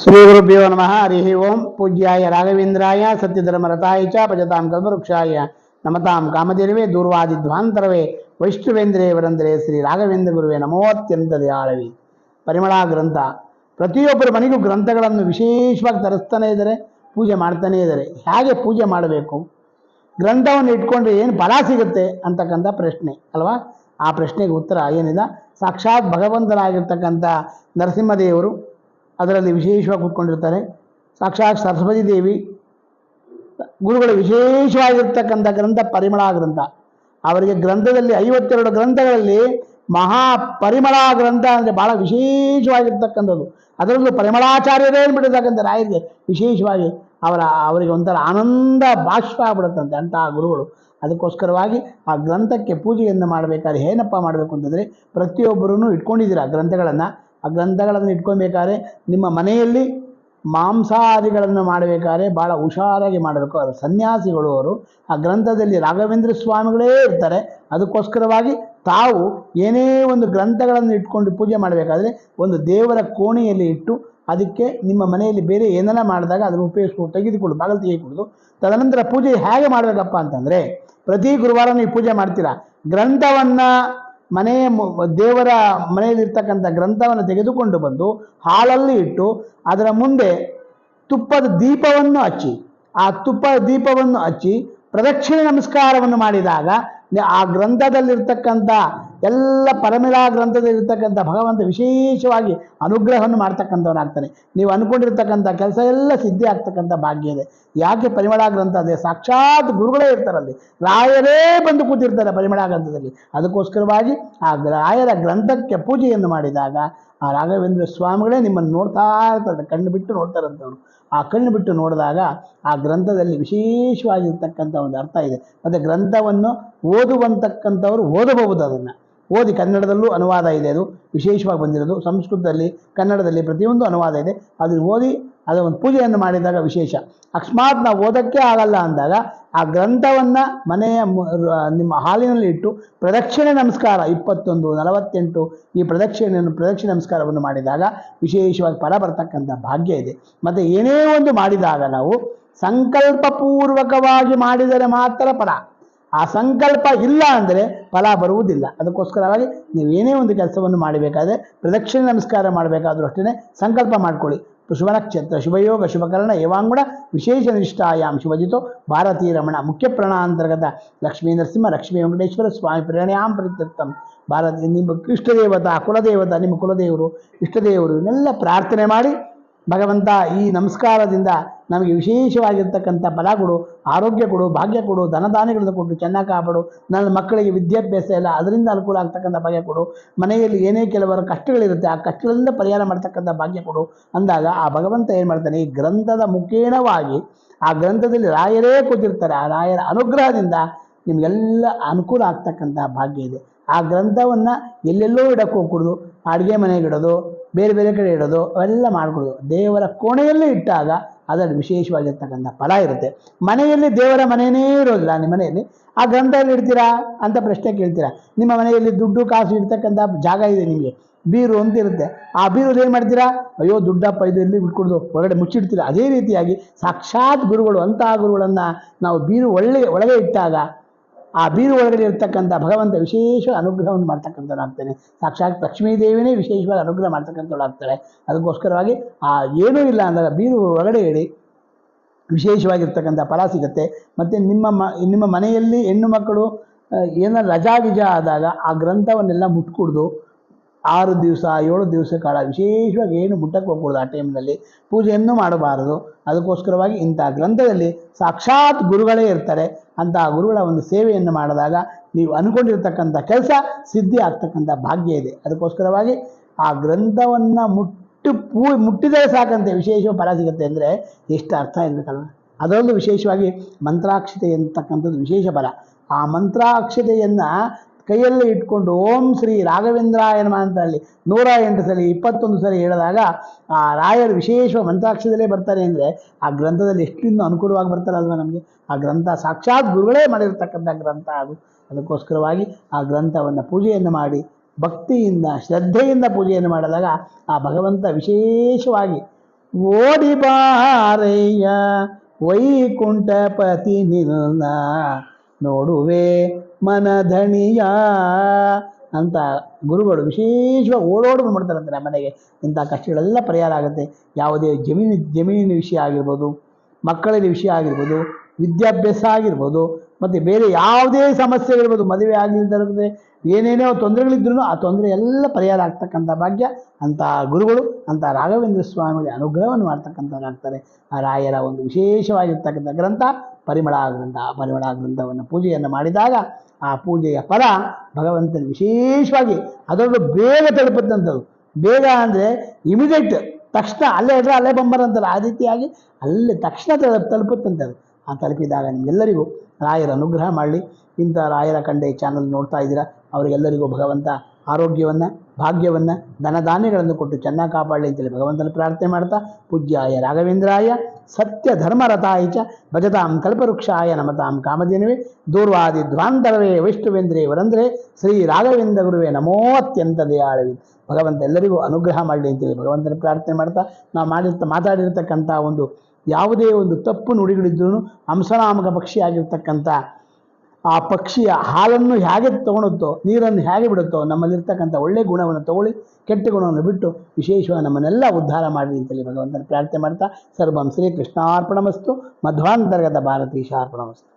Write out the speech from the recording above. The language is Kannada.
ಶ್ರೀ ಗುರುಭ್ಯೋ ನಮಃ ಹರಿ ಓಂ ಪೂಜ್ಯಾಯ ರಾಘವೇಂದ್ರಾಯ ಸತ್ಯಧರ್ಮರತಾಯ ಚ ಭಜತಾಂ ಕಲ್ಪವೃಕ್ಷಾಯ ನಮತಾಂ ಕಾಮದೇರಿವೆ ದೂರ್ವಾದಿ ಧ್ವಾಂತರವೇ ವೈಷ್ಣವೇಂದ್ರೇ ವರಂದ್ರೆ ಶ್ರೀ ರಾಘವೇಂದ್ರ ಗುರುವೇ ನಮೋತ್ಯಂತ ದಯಾಳವಿ ಪರಿಮಳ ಗ್ರಂಥ ಪ್ರತಿಯೊಬ್ಬರ ಮನೆಗೂ ಗ್ರಂಥಗಳನ್ನು ವಿಶೇಷವಾಗಿ ತರಿಸ್ತಾನೇ ಇದ್ದಾರೆ, ಪೂಜೆ ಮಾಡ್ತಾನೇ ಇದ್ದಾರೆ. ಹೇಗೆ ಪೂಜೆ ಮಾಡಬೇಕು? ಗ್ರಂಥವನ್ನು ಇಟ್ಕೊಂಡ್ರೆ ಏನು ಫಲ ಸಿಗುತ್ತೆ ಅಂತಕ್ಕಂಥ ಪ್ರಶ್ನೆ, ಅಲ್ವಾ? ಆ ಪ್ರಶ್ನೆಗೆ ಉತ್ತರ ಏನಿದೆ? ಸಾಕ್ಷಾತ್ ಭಗವಂತನಾಗಿರ್ತಕ್ಕಂಥ ನರಸಿಂಹದೇವರು ಅದರಲ್ಲಿ ವಿಶೇಷವಾಗಿ ಕೂತ್ಕೊಂಡಿರ್ತಾರೆ. ಸಾಕ್ಷಾತ್ ಸರಸ್ವತಿ ದೇವಿ ಗುರುಗಳು ವಿಶೇಷವಾಗಿರ್ತಕ್ಕಂಥ ಗ್ರಂಥ ಪರಿಮಳ ಗ್ರಂಥ ಅವರಿಗೆ ಗ್ರಂಥದಲ್ಲಿ ಐವತ್ತೆರಡು ಗ್ರಂಥಗಳಲ್ಲಿ ಮಹಾ ಪರಿಮಳ ಗ್ರಂಥ ಅಂದರೆ ಭಾಳ ವಿಶೇಷವಾಗಿರ್ತಕ್ಕಂಥದ್ದು. ಅದರಲ್ಲೂ ಪರಿಮಳಾಚಾರ್ಯರೇ ಬಿಟ್ಟಿರ್ತಕ್ಕಂಥ ರಾಯರಿಗೆ ವಿಶೇಷವಾಗಿ ಅವರ, ಅವರಿಗೆ ಒಂಥರ ಆನಂದ ಬಾಷ್ಪ ಆಗ್ಬಿಡುತ್ತಂತೆ ಅಂತಹ ಗುರುಗಳು. ಅದಕ್ಕೋಸ್ಕರವಾಗಿ ಆ ಗ್ರಂಥಕ್ಕೆ ಪೂಜೆಯನ್ನು ಮಾಡಬೇಕಾದ್ರೆ ಏನಪ್ಪ ಮಾಡಬೇಕು ಅಂತಂದರೆ ಪ್ರತಿಯೊಬ್ಬರೂ ಇಟ್ಕೊಂಡಿದ್ದೀರ ಗ್ರಂಥಗಳನ್ನು? ಆ ಗ್ರಂಥಗಳನ್ನು ಇಟ್ಕೊಬೇಕಾದ್ರೆ ನಿಮ್ಮ ಮನೆಯಲ್ಲಿ ಮಾಂಸಾದಿಗಳನ್ನು ಮಾಡಬೇಕಾದ್ರೆ ಭಾಳ ಹುಷಾರಾಗಿ ಮಾಡಬೇಕು. ಅವರು ಸನ್ಯಾಸಿಗಳು ಅವರು ಆ ಗ್ರಂಥದಲ್ಲಿ ರಾಘವೇಂದ್ರ ಸ್ವಾಮಿಗಳೇ ಇರ್ತಾರೆ. ಅದಕ್ಕೋಸ್ಕರವಾಗಿ ತಾವು ಏನೇ ಒಂದು ಗ್ರಂಥಗಳನ್ನು ಇಟ್ಕೊಂಡು ಪೂಜೆ ಮಾಡಬೇಕಾದ್ರೆ ಒಂದು ದೇವರ ಕೋಣೆಯಲ್ಲಿ ಇಟ್ಟು ಅದಕ್ಕೆ ನಿಮ್ಮ ಮನೆಯಲ್ಲಿ ಬೇರೆ ಏನೆಲ್ಲ ಮಾಡಿದಾಗ ಅದನ್ನು ಉಪಯೋಗಿಸ್ಕೊಂಡು ತೆಗೆದುಕೊಂಡು ಬಾಗಿಲು ತೆಗೆದುಕೊಳ್ಳೋದು ತದನಂತರ ಪೂಜೆ ಹೇಗೆ ಮಾಡಬೇಕಪ್ಪ ಅಂತಂದರೆ ಪ್ರತಿ ಗುರುವಾರ ನೀವು ಪೂಜೆ ಮಾಡ್ತೀರಾ. ಗ್ರಂಥವನ್ನು ಮನೆಯ ದೇವರ ಮನೆಯಲ್ಲಿರ್ತಕ್ಕಂಥ ಗ್ರಂಥವನ್ನು ತೆಗೆದುಕೊಂಡು ಬಂದು ಹಾಲಲ್ಲಿ ಇಟ್ಟು ಅದರ ಮುಂದೆ ತುಪ್ಪದ ದೀಪವನ್ನು ಹಚ್ಚಿ, ಆ ತುಪ್ಪದ ದೀಪವನ್ನು ಹಚ್ಚಿ ಪ್ರದಕ್ಷಿಣೆ ನಮಸ್ಕಾರವನ್ನು ಮಾಡಿದಾಗ ಆ ಗ್ರಂಥದಲ್ಲಿರ್ತಕ್ಕಂಥ ಎಲ್ಲ ಪರಮಿಳಾ ಗ್ರಂಥದಲ್ಲಿರ್ತಕ್ಕಂಥ ಭಗವಂತ ವಿಶೇಷವಾಗಿ ಅನುಗ್ರಹವನ್ನು ಮಾಡ್ತಕ್ಕಂಥವನಾಗ್ತಾನೆ. ನೀವು ಅಂದ್ಕೊಂಡಿರ್ತಕ್ಕಂಥ ಕೆಲಸ ಎಲ್ಲ ಸಿದ್ಧಿ ಆಗ್ತಕ್ಕಂಥ ಭಾಗ್ಯ ಇದೆ. ಯಾಕೆ ಪರಿಮಳಾ ಗ್ರಂಥ? ಅದೇ ಸಾಕ್ಷಾತ್ ಗುರುಗಳೇ ಇರ್ತಾರಲ್ಲಿ. ರಾಯರೇ ಬಂದು ಕೂತಿರ್ತಾರೆ ಪರಿಮಳಾ ಗ್ರಂಥದಲ್ಲಿ. ಅದಕ್ಕೋಸ್ಕರವಾಗಿ ಆ ರಾಯರ ಗ್ರಂಥಕ್ಕೆ ಪೂಜೆಯನ್ನು ಮಾಡಿದಾಗ ಆ ರಾಘವೇಂದ್ರ ಸ್ವಾಮಿಗಳೇ ನಿಮ್ಮನ್ನು ನೋಡ್ತಾ ಇರ್ತಾರೆ. ಕಣ್ಣು ಬಿಟ್ಟು ನೋಡ್ತಾರಂತವ್ರು. ಆ ಕಣ್ಣು ಬಿಟ್ಟು ನೋಡಿದಾಗ ಆ ಗ್ರಂಥದಲ್ಲಿ ವಿಶೇಷವಾಗಿರ್ತಕ್ಕಂಥ ಒಂದು ಅರ್ಥ ಇದೆ. ಮತ್ತು ಗ್ರಂಥವನ್ನು ಓದುವಂತಕ್ಕಂಥವ್ರು ಓದಬಹುದು ಅದನ್ನು. ಓದಿ ಕನ್ನಡದಲ್ಲೂ ಅನುವಾದ ಇದೆ ಅದು. ವಿಶೇಷವಾಗಿ ಬಂದಿರೋದು ಸಂಸ್ಕೃತದಲ್ಲಿ, ಕನ್ನಡದಲ್ಲಿ ಪ್ರತಿಯೊಂದು ಅನುವಾದ ಇದೆ. ಅದನ್ನು ಓದಿ ಅದು ಒಂದು ಪೂಜೆಯನ್ನು ಮಾಡಿದಾಗ ವಿಶೇಷ. ಅಕಸ್ಮಾತ್ ನಾವು ಓದೋಕ್ಕೆ ಆಗಲ್ಲ ಅಂದಾಗ ಆ ಗ್ರಂಥವನ್ನು ಮನೆಯ ನಿಮ್ಮ ಹಾಲಿನಲ್ಲಿ ಇಟ್ಟು ಪ್ರದಕ್ಷಿಣೆ ನಮಸ್ಕಾರ ಇಪ್ಪತ್ತೊಂದು, ನಲವತ್ತೆಂಟು ಈ ಪ್ರದಕ್ಷಿಣೆಯನ್ನು, ಪ್ರದಕ್ಷಿಣೆ ನಮಸ್ಕಾರವನ್ನು ಮಾಡಿದಾಗ ವಿಶೇಷವಾಗಿ ಫಲ ಬರ್ತಕ್ಕಂಥ ಭಾಗ್ಯ ಇದೆ. ಮತ್ತು ಏನೇ ಒಂದು ಮಾಡಿದಾಗ ನಾವು ಸಂಕಲ್ಪಪೂರ್ವಕವಾಗಿ ಮಾಡಿದರೆ ಮಾತ್ರ ಫಲ. ಆ ಸಂಕಲ್ಪ ಇಲ್ಲ ಅಂದರೆ ಫಲ ಬರುವುದಿಲ್ಲ. ಅದಕ್ಕೋಸ್ಕರವಾಗಿ ನೀವೇನೇ ಒಂದು ಕೆಲಸವನ್ನು ಮಾಡಬೇಕಾದ್ರೆ ಪ್ರದಕ್ಷಿಣೆ ನಮಸ್ಕಾರ ಮಾಡಬೇಕಾದ್ರೂ ಅಷ್ಟೇ ಸಂಕಲ್ಪ ಮಾಡಿಕೊಳ್ಳಿ. ಶುಭ ನಕ್ಷತ್ರ ಶುಭಯೋಗ ಶುಭಕರಣ ಏವಾಂಗುಣ, ವಿಶೇಷ ನಿಷ್ಠಾಯಾಮ್ ಶುಭಜಿತೋ ಭಾರತೀ ರಮಣ, ಮುಖ್ಯ ಪ್ರಣಾಂತರ್ಗತ ಲಕ್ಷ್ಮೀ ನರಸಿಂಹ, ಲಕ್ಷ್ಮೀ ವೆಂಕಟೇಶ್ವರ ಸ್ವಾಮಿ ಪ್ರೇರಣೆಯಾಮ್ ಪ್ರತ್ಯರ್ಥಂ ಭಾರತ, ನಿಮ್ಮ ಇಷ್ಟದೇವತಾ ಕುಲದೇವತ, ನಿಮ್ಮ ಕುಲದೇವರು, ಇಷ್ಟದೇವರು ಇವನ್ನೆಲ್ಲ ಪ್ರಾರ್ಥನೆ ಮಾಡಿ ಭಗವಂತ ಈ ನಮಸ್ಕಾರದಿಂದ ನಮಗೆ ವಿಶೇಷವಾಗಿರ್ತಕ್ಕಂಥ ಫಲ ಕೊಡು, ಆರೋಗ್ಯ ಕೊಡು, ಭಾಗ್ಯ ಕೊಡು ಧನದಾನಗಳನ್ನು ಕೊಟ್ಟು ಚೆನ್ನಾಗಿ ಕಾಪಾಡು, ನನ್ನ ಮಕ್ಕಳಿಗೆ ವಿದ್ಯಾಭ್ಯಾಸ ಎಲ್ಲ ಅದರಿಂದ ಅನುಕೂಲ ಆಗ್ತಕ್ಕಂಥ ಭಾಗ್ಯ ಕೊಡು, ಮನೆಯಲ್ಲಿ ಏನೇ ಕೆಲವರು ಕಷ್ಟಗಳಿರುತ್ತೆ ಆ ಕಷ್ಟಗಳಿಂದ ಪರಿಹಾರ ಮಾಡ್ತಕ್ಕಂಥ ಭಾಗ್ಯ ಕೊಡು ಅಂದಾಗ ಆ ಭಗವಂತ ಏನು ಮಾಡ್ತಾನೆ, ಈ ಗ್ರಂಥದ ಮುಖೇಣವಾಗಿ ಆ ಗ್ರಂಥದಲ್ಲಿ ರಾಯರೇ ಕೂತಿರ್ತಾರೆ, ಆ ರಾಯರ ಅನುಗ್ರಹದಿಂದ ನಿಮಗೆಲ್ಲ ಅನುಕೂಲ ಆಗ್ತಕ್ಕಂಥ ಭಾಗ್ಯ ಇದೆ. ಆ ಗ್ರಂಥವನ್ನು ಎಲ್ಲೆಲ್ಲೋ ಇಡಕ್ಕೆ ಹೋಗ್ಕೊಡ್ದು ಅಡುಗೆ ಮನೆಗೆ ಇಡೋದು ಬೇರೆ ಬೇರೆ ಕಡೆ ಇಡೋದು, ಅವೆಲ್ಲ ಮಾಡಿಕೊಡೋದು. ದೇವರ ಕೋಣೆಯಲ್ಲೇ ಇಟ್ಟಾಗ ಅದರಲ್ಲಿ ವಿಶೇಷವಾಗಿರ್ತಕ್ಕಂಥ ಫಲ ಇರುತ್ತೆ. ಮನೆಯಲ್ಲಿ ದೇವರ ಮನೆಯೇ ಇರೋದಿಲ್ಲ ನಿಮ್ಮ ಮನೆಯಲ್ಲಿ. ಆ ಗ್ರಂಥದಲ್ಲಿ ಇಡ್ತೀರಾ ಅಂತ ಪ್ರಶ್ನೆ ಕೇಳ್ತೀರಾ? ನಿಮ್ಮ ಮನೆಯಲ್ಲಿ ದುಡ್ಡು, ಕಾಸು ಇಡ್ತಕ್ಕಂಥ ಜಾಗ ಇದೆ ನಿಮಗೆ. ಬೀರು ಅಂತ ಇರುತ್ತೆ ಆ ಬೀರು ಏನು ಮಾಡ್ತೀರಾ? ಅಯ್ಯೋ, ದುಡ್ಡಪ್ಪ, ಇದು ಎಲ್ಲಿ ಬಿಟ್ಕೊಡ್ದು ಹೊರಗಡೆ ಮುಚ್ಚಿಡ್ತೀರಾ? ಅದೇ ರೀತಿಯಾಗಿ ಸಾಕ್ಷಾತ್ ಗುರುಗಳು, ಅಂತಹ ಗುರುಗಳನ್ನು ನಾವು ಬೀರು ಒಳ್ಳೆ, ಒಳಗೆ ಇಟ್ಟಾಗ ಆ ಬೀರು ಒಳಗಡೆ ಇರ್ತಕ್ಕಂಥ ಭಗವಂತ ವಿಶೇಷ ಅನುಗ್ರಹವನ್ನು ಮಾಡ್ತಕ್ಕಂಥವ್ರಾಗ್ತಾನೆ ಸಾಕ್ಷಾತ್ ಲಕ್ಷ್ಮೀ ದೇವಿನೇ ವಿಶೇಷವಾಗಿ ಅನುಗ್ರಹ ಮಾಡ್ತಕ್ಕಂಥವ್ಳಾಗ್ತಾಳೆ ಅದಕ್ಕೋಸ್ಕರವಾಗಿ ಆ ಏನೂ ಇಲ್ಲ ಅಂದಾಗ ಬೀರು ಒಳಗಡೆ ಇಡಿ. ವಿಶೇಷವಾಗಿರ್ತಕ್ಕಂಥ ಫಲ ಸಿಗುತ್ತೆ. ಮತ್ತು ನಿಮ್ಮ ಮ, ನಿಮ್ಮ ಮನೆಯಲ್ಲಿ ಹೆಣ್ಣು ಮಕ್ಕಳು ಏನೋ ರಜಾ ವಿಜ ಆದಾಗ ಆ ಗ್ರಂಥವನ್ನೆಲ್ಲ ಮುಟ್ಕೊಡ್ದು ಆರು ದಿವಸ, ಏಳು ದಿವಸ ಕಾಲ ವಿಶೇಷವಾಗಿ ಏನು ಮುಟ್ಟಕ್ಕೆ ಹೋಗ್ಬೋದು ಆ ಟೈಮ್ನಲ್ಲಿ ಪೂಜೆಯನ್ನು ಮಾಡಬಾರದು. ಅದಕ್ಕೋಸ್ಕರವಾಗಿ ಇಂಥ ಗ್ರಂಥದಲ್ಲಿ ಸಾಕ್ಷಾತ್ ಗುರುಗಳೇ ಇರ್ತಾರೆ. ಅಂತಹ ಗುರುಗಳ ಒಂದು ಸೇವೆಯನ್ನು ಮಾಡಿದಾಗ ನೀವು ಅಂದ್ಕೊಂಡಿರ್ತಕ್ಕಂಥ ಕೆಲಸ ಸಿದ್ಧಿ ಆಗ್ತಕ್ಕಂಥ ಭಾಗ್ಯ ಇದೆ. ಅದಕ್ಕೋಸ್ಕರವಾಗಿ ಆ ಗ್ರಂಥವನ್ನು ಮುಟ್ಟು, ಪೂ, ಮುಟ್ಟಿದರೆ ಸಾಕಂತೆ ವಿಶೇಷ ಫಲ ಸಿಗುತ್ತೆ ಅಂದರೆ ಎಷ್ಟು ಅರ್ಥ ಇರಬೇಕಲ್ಲ ಅದರಲ್ಲೂ ವಿಶೇಷವಾಗಿ ಮಂತ್ರಾಕ್ಷತೆ ಅಂತಕ್ಕಂಥದ್ದು ವಿಶೇಷ ಫಲ. ಆ ಮಂತ್ರಾಕ್ಷತೆಯನ್ನು ಕೈಯಲ್ಲಿ ಇಟ್ಕೊಂಡು ಓಂ ಶ್ರೀ ರಾಘವೇಂದ್ರಾಯ ನಮಃ ಅಂತ ಹೇಳಿ ನೂರ ಎಂಟು ಸಲ, ಇಪ್ಪತ್ತೊಂದು ಸಲ ಹೇಳಿದಾಗ ಆ ರಾಯರು ವಿಶೇಷ ಮಂತ್ರಾಕ್ಷರದಲ್ಲೇ ಬರ್ತಾರೆ ಅಂದರೆ ಆ ಗ್ರಂಥದಲ್ಲಿ ಎಷ್ಟಿಂದ ಅನುಕೂಲವಾಗಿ ಬರ್ತಾರಲ್ವ ನಮಗೆ? ಆ ಗ್ರಂಥ ಸಾಕ್ಷಾತ್ ಗುರುಗಳೇ ಮಾಡಿರ್ತಕ್ಕಂಥ ಗ್ರಂಥ ಅದು. ಅದಕ್ಕೋಸ್ಕರವಾಗಿ ಆ ಗ್ರಂಥವನ್ನು ಪೂಜೆಯನ್ನು ಮಾಡಿ, ಭಕ್ತಿಯಿಂದ, ಶ್ರದ್ಧೆಯಿಂದ ಪೂಜೆಯನ್ನು ಮಾಡಿದಾಗ ಆ ಭಗವಂತ ವಿಶೇಷವಾಗಿ ಓಡಿ ಬಾರಯ್ಯ ವೈಕುಂಠಪತಿ ನಿನ್ನ ನೋಡುವೆ ಮನಧಣಿಯ ಅಂತ ಗುರುಗಳು ವಿಶೇಷವಾಗಿ ಓಡೋಡು ಮಾಡ್ತಾರಂತೆ ನಮ್ಮ ಮನೆಗೆ. ಇಂಥ ಕಷ್ಟಗಳೆಲ್ಲ ಪರಿಹಾರ ಆಗುತ್ತೆ. ಯಾವುದೇ ಜಮೀನು, ಜಮೀನಿನ ವಿಷಯ ಆಗಿರ್ಬೋದು, ಮಕ್ಕಳಿನ ವಿಷಯ ಆಗಿರ್ಬೋದು, ವಿದ್ಯಾಭ್ಯಾಸ ಆಗಿರ್ಬೋದು, ಮತ್ತು ಬೇರೆ ಯಾವುದೇ ಸಮಸ್ಯೆ ಇರ್ಬೋದು, ಮದುವೆ ಆಗಲಿದ್ದರೆ ಏನೇನೋ ತೊಂದರೆಗಳಿದ್ರೂ ಆ ತೊಂದರೆ ಎಲ್ಲ ಪರಿಹಾರ ಆಗ್ತಕ್ಕಂಥ ಭಾಗ್ಯ ಅಂಥ ಗುರುಗಳು, ಅಂಥ ರಾಘವೇಂದ್ರ ಸ್ವಾಮಿಗಳ ಅನುಗ್ರಹವನ್ನು ಮಾಡ್ತಕ್ಕಂಥವ್ರಾಗ್ತಾರೆ ಆ ರಾಯರ ಒಂದು ವಿಶೇಷವಾಗಿರ್ತಕ್ಕಂಥ ಗ್ರಂಥ ಪರಿಮಳ ಗ್ರಂಥ, ಪರಿಮಳ ಗ್ರಂಥವನ್ನು ಪೂಜೆಯನ್ನು ಮಾಡಿದಾಗ ಆ ಪೂಜೆಯ ಫಲ ಭಗವಂತನ ವಿಶೇಷವಾಗಿ ಅದರಲ್ಲೂ ಬೇಗ ತಲುಪುತ್ತಂಥದ್ದು. ಬೇಗ ಅಂದರೆ ಇಮಿಡಿಯೇಟ್ ತಕ್ಷಣ ಅಲ್ಲೇ ಇದ್ರೆ ಅಲ್ಲೇ ಬಂಬರ್ ಅಂತಲ್ಲ ಆ ರೀತಿಯಾಗಿ ಅಲ್ಲಿ ತಕ್ಷಣ ತಲುಪ್ ತಲುಪುತ್ತಂಥದ್ದು. ಆ ತಲುಪಿದಾಗ ನಿಮಗೆಲ್ಲರಿಗೂ ರಾಯರ ಅನುಗ್ರಹ ಮಾಡಲಿ. ಇಂಥ ರಾಯರ ಕಂಡೆ ಚಾನಲ್ ನೋಡ್ತಾ ಇದ್ದೀರಾ, ಅವರಿಗೆಲ್ಲರಿಗೂ ಭಗವಂತ ಆರೋಗ್ಯವನ್ನು ಭಾಗ್ಯವನ್ನು ಧನಧಾನ್ಯಗಳನ್ನು ಕೊಟ್ಟು ಚೆನ್ನಾಗಿ ಕಾಪಾಡಲಿ ಅಂತೇಳಿ ಭಗವಂತನ ಪ್ರಾರ್ಥನೆ ಮಾಡ್ತಾ, ಪೂಜ್ಯಾಯ ರಾಘವೇಂದ್ರಾಯ ಸತ್ಯ ಧರ್ಮರಥಾಯ ಚ ಭಜತಾಂ ಕಲ್ಪವೃಕ್ಷಾಯ ನಮತಾಂ ಕಾಮಧೇನುವೆ ದೂರ್ವಾದಿ ಧ್ವಾಂತರವೇ ವೈಷ್ಣವೇಂದ್ರೇ ವರಂದ್ರೆ ಶ್ರೀ ರಾಘವೇಂದ್ರ ಗುರುವೇ ನಮೋ ಅತ್ಯಂತ ದಯಾಳವಿ. ಭಗವಂತ ಎಲ್ಲರಿಗೂ ಅನುಗ್ರಹ ಮಾಡಲಿ ಅಂತೇಳಿ ಭಗವಂತನ ಪ್ರಾರ್ಥನೆ ಮಾಡ್ತಾ, ನಾವು ಮಾಡಿರ್ತ, ಮಾತಾಡಿರ್ತಕ್ಕಂಥ ಒಂದು ಯಾವುದೇ ಒಂದು ತಪ್ಪು ನುಡಿಗಳಿದ್ರೂ ಹಂಸನಾಮಕ ಪಕ್ಷಿ ಆಗಿರ್ತಕ್ಕಂಥ ಆ ಪಕ್ಷಿಯ ಹಾಲನ್ನು ಹೇಗೆ ತಗೊಳುತ್ತೋ ನೀರನ್ನು ಹೇಗೆ ಬಿಡುತ್ತೋ, ನಮ್ಮಲ್ಲಿರ್ತಕ್ಕಂಥ ಒಳ್ಳೆ ಗುಣವನ್ನು ತಗೊಳ್ಳಿ, ಕೆಟ್ಟ ಗುಣವನ್ನು ಬಿಟ್ಟು ವಿಶೇಷವಾಗಿ ನಮ್ಮನ್ನೆಲ್ಲ ಉದ್ಧಾರ ಮಾಡಲಿ ಅಂತೇಳಿ ಭಗವಂತನ ಪ್ರಾರ್ಥನೆ ಮಾಡ್ತಾ, ಸರ್ವಂ ಶ್ರೀ ಕೃಷ್ಣಾರ್ಪಣಮಸ್ತು ಮಧ್ವಾಂತರ್ಗತ ಭಾರತೀಶ ಅರ್ಪಣಮಸ್ತು